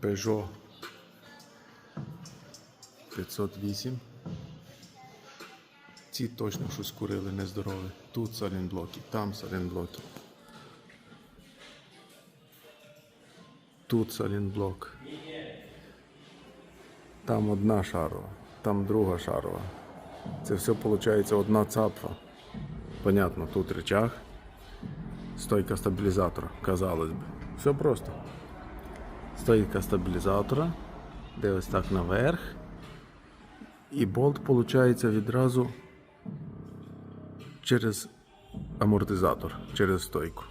Peugeot 508. Ці точно щось курили нездорове. Тут салінблоки, там салінблоки. Тут салінблок. Там одна шарова, там друга шарова. Це все виходить одна цапфа. Понятно, тут рычаг, стойка стабілізатора, казалось би. Все просто. Стойка стабілізатора, де ось так наверх. І болт виходить відразу через амортизатор, через стойку.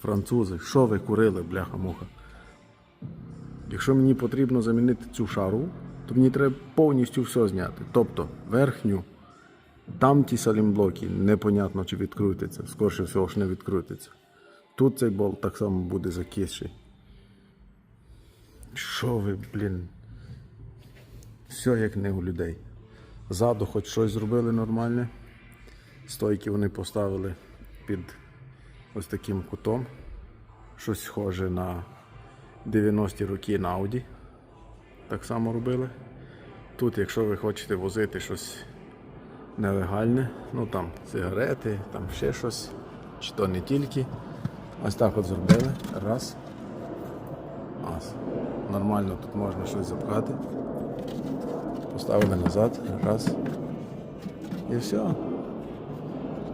Французи, що ви курили, бляха-муха? Якщо мені потрібно замінити цю шару, то мені треба повністю все зняти. Тобто верхню, там ті салімблоки, непонятно чи відкрутиться, скорше всього ж не відкрутиться. Тут цей болт так само буде закисший. Що ви, блін? Все як не у людей. Ззаду хоч щось зробили нормальне. Стойки вони поставили під ось таким кутом. Щось схоже на 90-ті роки на Audi. Так само робили. Тут, якщо ви хочете возити щось нелегальне, ну там сигарети, там ще щось, чи то не тільки. Ось так от зробили. Раз. Ось. Нормально тут можна щось запхати. Поставили назад. Раз. І все.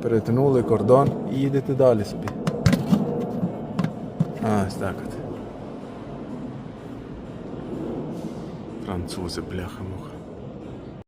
Перетягнули кордон і їдете далі собі. А, ось так от. Французи, бляха-муха.